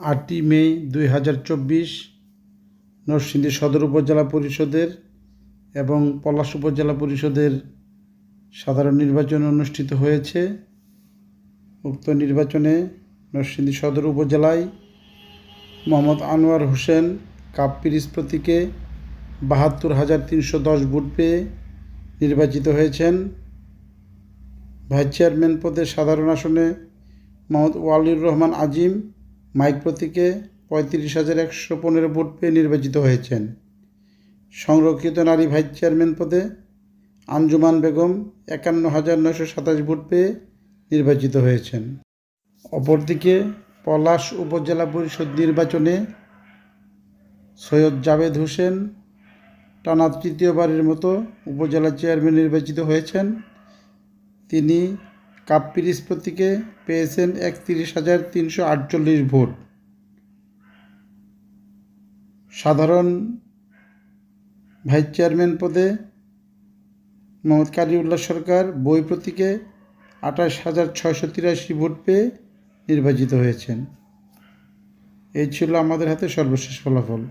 আটই মে দুই হাজার চব্বিশ, নরসিংদী সদর উপজেলা পরিষদের এবং পলাশ উপজেলা পরিষদের সাধারণ নির্বাচন অনুষ্ঠিত হয়েছে। উক্ত নির্বাচনে নরসিংদী সদর উপজেলায় মোহাম্মদ আনোয়ার হোসেন কাপ পিরিস প্রতীকে বাহাত্তর হাজার তিনশো দশ ভোট পেয়ে নির্বাচিত হয়েছেন। ভাইস চেয়ারম্যান পদে সাধারণ আসনে মোহাম্মদ ওয়ালিউর রহমান আজিম মাইক প্রতীকে পঁয়ত্রিশ হাজার একশো পনেরো ভোট পেয়ে নির্বাচিত হয়েছেন। সংরক্ষিত নারী ভাইস চেয়ারম্যান পদে আঞ্জুমান বেগম একান্ন হাজার নয়শো সাতাশ ভোট পেয়ে নির্বাচিত হয়েছেন। অপরদিকে পলাশ উপজেলা পরিষদ নির্বাচনে সৈয়দ জাভেদ হোসেন টানা তৃতীয়বারের মতো উপজেলা চেয়ারম্যান নির্বাচিত হয়েছেন। তিনি কাপ পিরিস প্রতীকে পেয়েছেন একত্রিশ হাজার তিনশো আটচল্লিশ ভোট। সাধারণ ভাইস চেয়ারম্যান পদে মোহাম্মদ কালিউল্লাহ সরকার বই প্রতীকে আঠাশ হাজার ছয়শো তিরাশি ভোট পেয়ে নির্বাচিত হয়েছেন। এই ছিল আমাদের হাতে সর্বশেষ ফলাফল।